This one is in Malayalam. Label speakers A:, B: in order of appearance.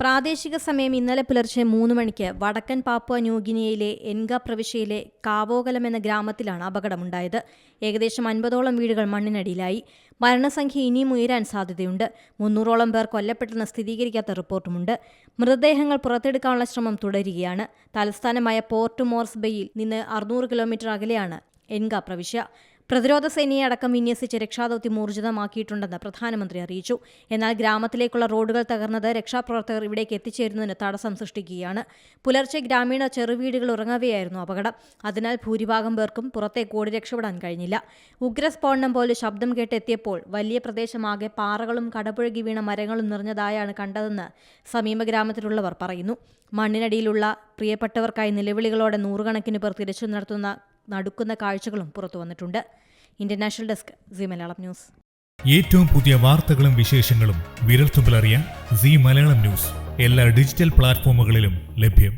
A: പ്രാദേശിക സമയം ഇന്നലെ പുലർച്ചെ മൂന്ന് മണിക്ക് വടക്കൻ പാപ്പുവ ന്യൂഗിനിയയിലെ എൻഗ പ്രവിശ്യയിലെ കാവോകലം എന്ന ഗ്രാമത്തിലാണ് അപകടമുണ്ടായത്. ഏകദേശം അൻപതോളം വീടുകൾ മണ്ണിനടിയിലായി. മരണസംഖ്യ ഇനിയും ഉയരാൻ സാധ്യതയുണ്ട്. മുന്നൂറോളം പേർ കൊല്ലപ്പെട്ടെന്ന് സ്ഥിരീകരിക്കാത്ത റിപ്പോർട്ടുമുണ്ട്. മൃതദേഹങ്ങൾ പുറത്തെടുക്കാനുള്ള ശ്രമം തുടരുകയാണ്. തലസ്ഥാനമായ പോർട്ട് മോർസ്ബയിൽ നിന്ന് അറുന്നൂറ് കിലോമീറ്റർ അകലെയാണ് എൻഗ പ്രവിശ്യ. പ്രതിരോധ സേനയെ അടക്കം വിന്യസിച്ച് രക്ഷാദൌത്യം ഊർജിതമാക്കിയിട്ടുണ്ടെന്ന് പ്രധാനമന്ത്രി അറിയിച്ചു. എന്നാൽ ഗ്രാമത്തിലേക്കുള്ള റോഡുകൾ തകർന്നത് രക്ഷാപ്രവർത്തകർ ഇവിടേക്ക് എത്തിച്ചേരുന്നതിന് തടസ്സം സൃഷ്ടിക്കുകയാണ്. പുലർച്ചെ ഗ്രാമീണ ചെറുവീടുകൾ ഉറങ്ങവെയായിരുന്നു അപകടം. അതിനാൽ ഭൂരിഭാഗം പേർക്കും പുറത്തേക്ക് ഓടി രക്ഷപ്പെടാൻ കഴിഞ്ഞില്ല. ഉഗ്രസ്ഫോടനം പോലെ ശബ്ദം കേട്ടെത്തിയപ്പോൾ വലിയ പ്രദേശമാകെ പാറകളും കടപുഴകി വീണ മരങ്ങളും നിറഞ്ഞതായാണ് കണ്ടതെന്ന് സമീപ ഗ്രാമത്തിലുള്ളവർ പറയുന്നു. മണ്ണിനടിയിലുള്ള പ്രിയപ്പെട്ടവർക്കായി നിലവിളികളോടെ നൂറുകണക്കിന് പേർ തിരച്ചിൽ നടത്തുന്ന നടുക്കുന്ന കാഴ്ചകളും പുറത്തു വന്നിട്ടുണ്ട്. International desk C Malayalam news
B: ഏറ്റവും പുതിയ വാർത്തകളും വിശേഷങ്ങളും വിരൽത്തുമ്പിലറിയാൻ സി മലയാളം ന്യൂസ് എല്ലാ ഡിജിറ്റൽ പ്ലാറ്റ്ഫോമുകളിലും ലഭ്യം.